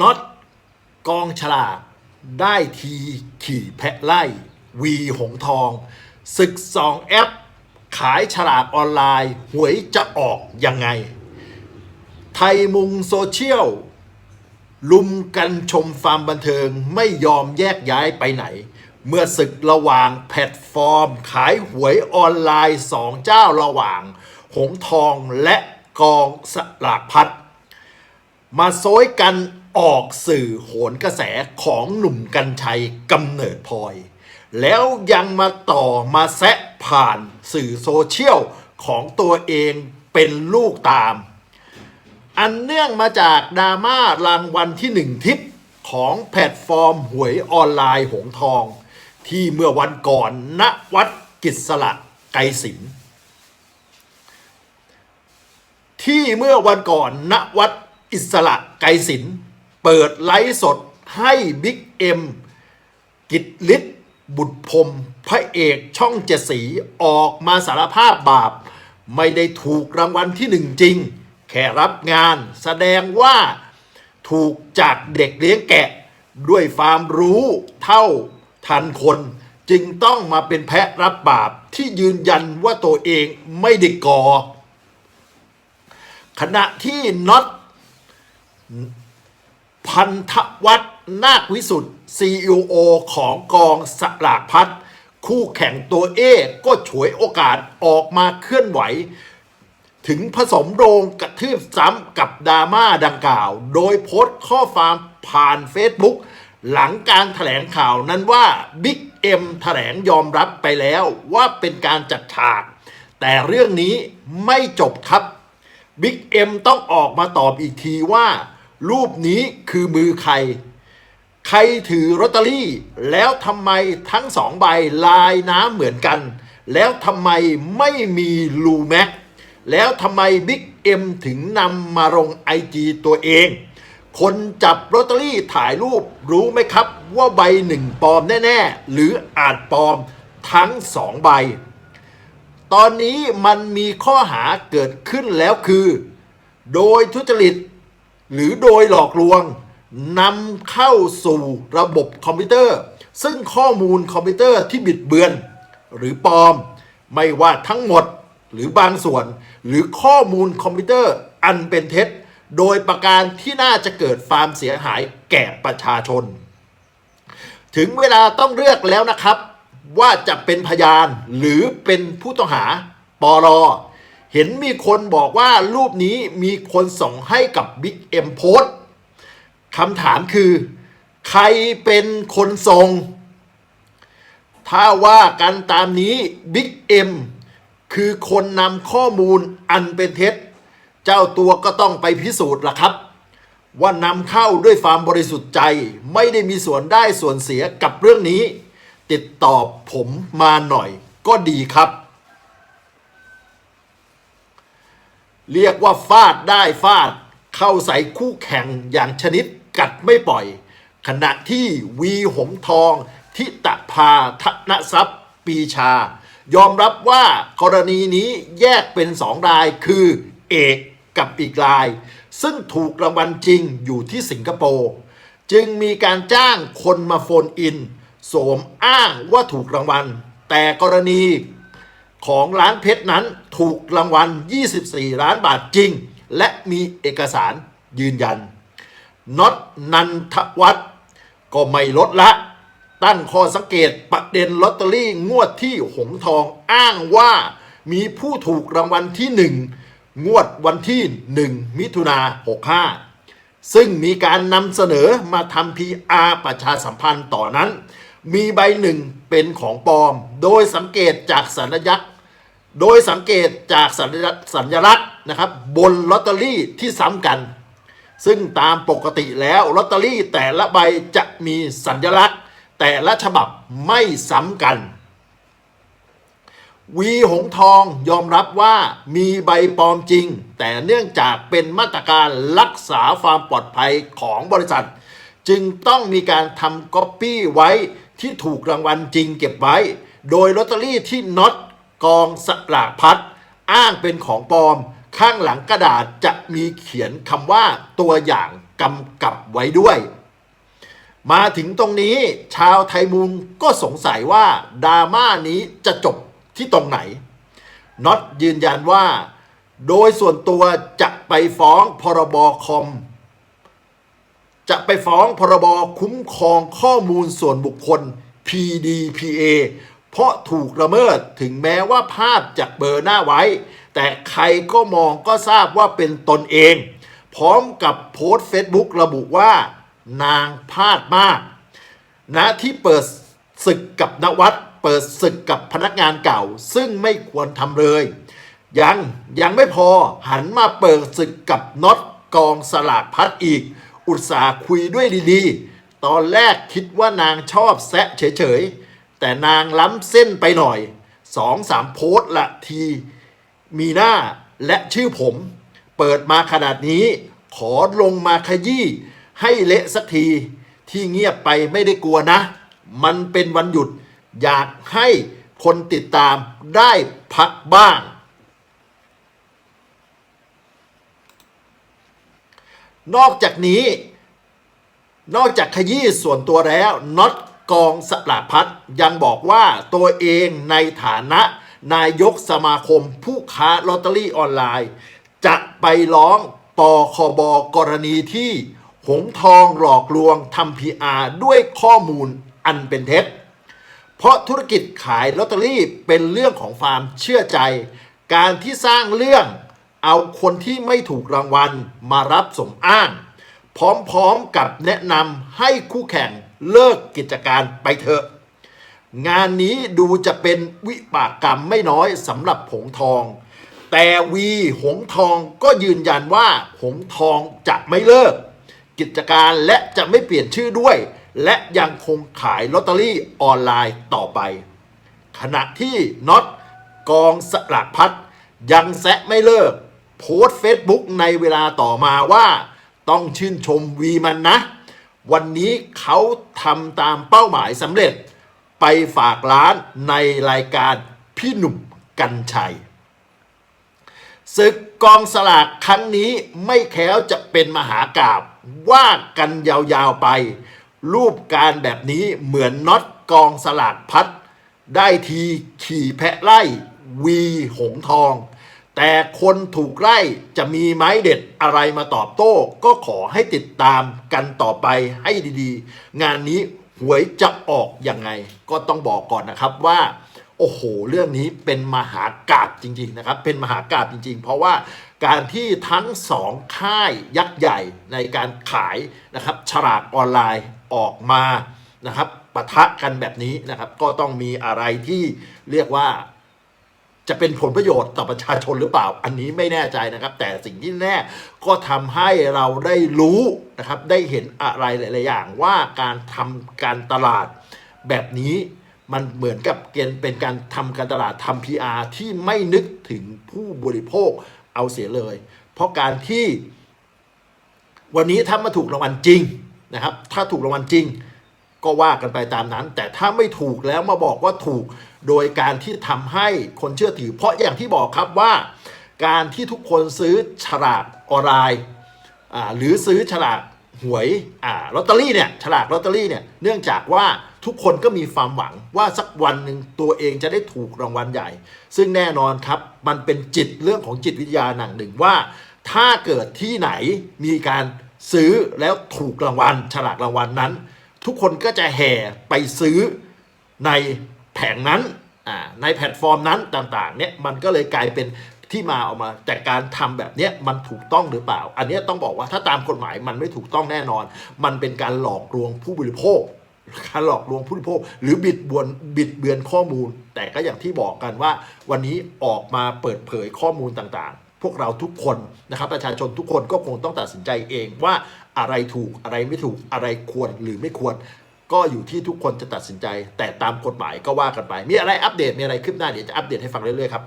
น็อตกองฉลากได้ทีขี่แพะไล่ วีหงทอง ศึกสองแอป ขายฉลากออนไลน์ หวยจะออกยังไง ไทยมุงโซเชียล ลุมกันชมฟาร์มบันเทิงไม่ยอมแยกย้ายไปไหน เมื่อศึกระหว่างแพลตฟอร์ม ขายหวยออนไลน์สองเจ้าระหว่าง หงทองและกองสลากพัด มาโซยกัน ออกสื่อโหนกระแสของหนุ่มกัญชัยกำเนิดพลอย แล้วยังมาต่อมาแซะผ่านสื่อโซเชียลของตัวเองเป็นลูกตาม อันเนื่องมาจากดราม่ารางวัลที่หนึ่งทิปของแพลตฟอร์มหวยออนไลน์หงทอง ที่เมื่อวันก่อนณวัดกิจสละไกรศิลป์ที่เมื่อวันก่อนณวัดอิสระไกรศิลป์ เปิดไลฟ์สดให้บิ๊กเอ็มกิตลิศบุตรพรมพระเอกช่องเจสีออกมาสารภาพบาป ไม่ได้ถูกรางวัลที่หนึ่งจริง แค่รับงานแสดงว่าถูกจากเด็กเลี้ยงแกะ ด้วยความรู้เท่าทันคน จึงต้องมาเป็นแพะรับบาปที่ยืนยันว่าตัวเองไม่ได้ก่อ ขณะที่น็อต พันธวัฒน์นาควิสุทธ์ CEO ของกองสลากพัดคู่แข่งตัวเอก็ฉวยโอกาสออกมาเคลื่อนไหว ถึงผสมโรงกระทืบซ้ำกับดราม่าดังกล่าว โดยโพสต์ข้อความผ่าน Facebook หลังการถแถลงข่าวนั้นว่าบิ๊กเอ็มแถลงยอมรับไปแล้วว่าเป็นการจัดฉาก แต่เรื่องนี้ไม่จบครับบิ๊กเอ็มต้องออกมาตอบอีกทีว่า รูปนี้คือมือใคร ใครถือลอตเตอรี่ แล้วทำไมทั้งสองใบลายน้ำเหมือนกัน แล้วทำไมไม่มีลูแม็กแล้วทำไมบิ๊กเอ็มถึงนำมาลงไอจีตัวเอง คนจับลอตเตอรี่ถ่ายรูปรู้ไหมครับว่าใบหนึ่งปลอมแน่ ๆ หรืออาจปลอมทั้งสองใบ ตอนนี้มันมีข้อหาเกิดขึ้นแล้วคือ โดยทุจริต หรือโดยหลอกลวงนำเข้าสู่ระบบคอมพิวเตอร์ ซึ่งข้อมูลคอมพิวเตอร์ที่บิดเบือน หรือปลอม ไม่ว่าทั้งหมดหรือบางส่วน หรือข้อมูลคอมพิวเตอร์อันเป็นเท็จ โดยประการที่น่าจะเกิดความเสียหายแก่ประชาชน ถึงเวลาต้องเลือกแล้วนะครับ ว่าจะเป็นพยานหรือเป็นผู้ต้องหาปลอ เห็นมีคนบอกว่ารูปนี้มีคนส่งให้กับบิ๊กเอ็มโพสคำถามคือ ใครเป็นคนส่ง ถ้าว่ากันตามนี้บิ๊กเอ็มคือคนนำข้อมูลอันเป็นเท็จ เจ้าตัวก็ต้องไปพิสูจน์ล่ะครับ ว่านำเข้าด้วยความบริสุทธิ์ใจ ไม่ได้มีส่วนได้ส่วนเสียกับเรื่องนี้ ติดต่อผมมาหน่อยก็ดีครับ เรียกว่าฟาดได้ฟาด เข้าใส่คู่แข่งอย่างชนิดกัดไม่ปล่อย ขณะที่วีหงทอง ทิตภาธนทรัพย์ปีชา ยอมรับว่ากรณีนี้แยกเป็นสองรายคือเอกกับอีกราย ซึ่งถูกรางวัลจริงอยู่ที่สิงคโปร์จึงมีการจ้างคนมาโฟนอินสมอ้างว่าถูกรางวัล แต่กรณี ของร้านเพชรนั้นถูกรางวัล 24 ล้านบาทจริง และมีเอกสารยืนยันน็อตนันทวัฒน์ก็ไม่ลดละ ตั้งข้อสังเกตประเด็นลอตเตอรี่งวดที่หงทองอ้างว่ามีผู้ถูกรางวัลที่1งวดวันที่ 1 มิถุนา65 ซึ่งมีการนำเสนอมาทำ PR ประชาสัมพันธ์ต่อนั้น มีใบหนึ่งเป็นของปลอม โดยสังเกตจากสัญลักษณ์โดยสังเกตจากสัญลักษณ์สัญลักษณ์นะครับ บนลอตเตอรี่ที่ซ้ำกัน ซึ่งตามปกติแล้วลอตเตอรี่แต่ละใบจะมีสัญลักษณ์ แต่ละฉบับไม่ซ้ำกัน วีหงทองยอมรับว่ามีใบปลอมจริง แต่เนื่องจากเป็นมาตรการรักษาความปลอดภัยของบริษัท จึงต้องมีการทำก๊อปปี้ไว้ ที่ถูกรางวัลจริงเก็บไว้ โดยลอตเตอรี่ที่น็อตกองสลากพัดอ้างเป็นของปลอม ข้างหลังกระดาษจะมีเขียนคำว่าตัวอย่างกำกับไว้ด้วย มาถึงตรงนี้ชาวไทยมุงก็สงสัยว่าดราม่านี้จะจบที่ตรงไหนน็อตยืนยันว่า โดยส่วนตัวจะไปฟ้องพรบคอม จะไปฟ้องพรบคุ้มครองข้อมูลส่วนบุคคล PDPA เพราะถูกละเมิดถึงแม้ว่าภาพจากเบอร์หน้าไว้ แต่ใครก็มองก็ทราบว่าเป็นตนเอง พร้อมกับโพสต์ Facebook ระบุว่า นางพลาดมาก นะที่เปิดศึกกับนวัดเปิดศึกกับพนักงานเก่า ซึ่งไม่ควรทำเลย ยังยังไม่พอหันมาเปิดศึกกับน็อตกองสลากพัดอีก อุตส่าห์คุยด้วยดีๆ ตอนแรกคิดว่านางชอบแซะเฉยๆ แต่นางล้ำเส้นไปหน่อยสองสามโพสละที มีหน้าและชื่อผม เปิดมาขนาดนี้ ขอลงมาขยี้ให้เละสักที ที่เงียบไปไม่ได้กลัวนะ มันเป็นวันหยุด อยากให้คนติดตามได้พักบ้าง นอกจากนี้ นอกจากขยี้ส่วนตัวแล้วน็อตกองสลากพัดยังบอกว่าตัวเองในฐานะ นายกสมาคมผู้ค้าลอตเตอรี่ออนไลน์ จะไปร้องปคบกรณีที่หงทองหลอกลวงทำพีอาด้วยข้อมูลอันเป็นเท็จ เพราะธุรกิจขายลอตเตอรี่เป็นเรื่องของความเชื่อใจ การที่สร้างเรื่อง เอาคนที่ไม่ถูกรางวัลมารับสมอ้าง พร้อมๆกับแนะนำให้คู่แข่งเลิกกิจการไปเถอะ งานนี้ดูจะเป็นวิบากกรรมไม่น้อยสำหรับหงทอง แต่วีหงทองก็ยืนยันว่าหงทองจะไม่เลิก กิจการและจะไม่เปลี่ยนชื่อด้วย และยังคงขายลอตเตอรี่ออนไลน์ต่อไป ขณะที่น็อตกองสลากพัดยังแซะไม่เลิก โพสต์เฟซบุ๊กในเวลาต่อมาว่า ต้องชื่นชมวีมันนะ วันนี้เขาทำตามเป้าหมายสำเร็จ ไปฝากร้านในรายการพี่หนุ่มกัญชัยศึกกองสลากครั้งนี้ไม่แค้วจะเป็นมหากาบว่ากันยาวๆไป รูปการแบบนี้เหมือนน็อตกองสลากพัด ได้ทีขี่แพะไล่ วีหงทอง แต่คนถูกไล่จะมีไม้เด็ดอะไรมาตอบโต้ ก็ขอให้ติดตามกันต่อไปให้ดีๆ งานนี้หวยจะออกยังไง ก็ต้องบอกก่อนนะครับว่าโอ้โห เรื่องนี้เป็นมหากาบจริง ๆ นะครับ เป็นมหากาบจริง ๆ เพราะว่าการที่ทั้งสองค่ายยักษ์ใหญ่ในการขายนะครับฉลากออนไลน์ออกมานะครับปะทะกันแบบนี้นะครับ ก็ต้องมีอะไรที่เรียกว่า จะเป็นผลประโยชน์ต่อประชาชนหรือเปล่า อันนี้ไม่แน่ใจนะครับ แต่สิ่งที่แน่ก็ทำให้เราได้รู้นะครับ ได้เห็นอะไรหลาย ๆ อย่างว่าการทำการตลาดแบบนี้มันเหมือนกับเกณฑ์เป็นการทำการตลาดทำ PR ที่ไม่นึกถึงผู้บริโภคเอาเสียเลย เพราะการที่วันนี้ถ้ามาถูกรางวัลจริงนะครับ ถ้าถูกรางวัลจริง ก็ว่ากันไปตามนั้น แต่ถ้าไม่ถูกแล้วมาบอกว่าถูกโดยการที่ทำให้คนเชื่อถือ เพราะอย่างที่บอกครับว่า การที่ทุกคนซื้อฉลากออนไลน์หรือซื้อฉลากหวยอ่าลอตเตอรี่เนี่ยฉลากลอตเตอรี่เนี่ยเนื่องจากว่าทุกคนก็มีความหวังว่าสักวันหนึ่งตัวเองจะได้ถูกรางวัลใหญ่ ซึ่งแน่นอนครับมันเป็นจิตเรื่องของจิตวิทยาหนังหนึ่งว่า ถ้าเกิดที่ไหนมีการซื้อแล้วถูกรางวัลฉลากรางวัลนั้น ทุกคนก็จะแห่ไปซื้อในแผงนั้นอ่าในแพลตฟอร์มนั้นต่างๆเนี่ยมันก็เลยกลายเป็นที่มาออกมา แต่การทำแบบเนี้ยมันถูกต้องหรือเปล่า อันนี้ต้องบอกว่าถ้าตามกฎหมายมันไม่ถูกต้องแน่นอน มันเป็นการหลอกลวงผู้บริโภคการหลอกลวงผู้บริโภค หรือบิดบวนบิดเบือนข้อมูล แต่ก็อย่างที่บอกกันว่า วันนี้ออกมาเปิดเผยข้อมูลต่างๆ พวกเราทุกคนนะครับประชาชนทุกคนก็คงต้องตัดสินใจเองว่า อะไรถูกอะไรไม่ถูกอะไรควรหรือไม่ควร ก็อยู่ที่ทุกคนจะตัดสินใจ แต่ตามกฎหมายก็ว่ากันไป มีอะไรอัปเดตมีอะไรขึ้นหน้าเดี๋ยวจะอัปเดตให้ฟังเรื่อยๆครับ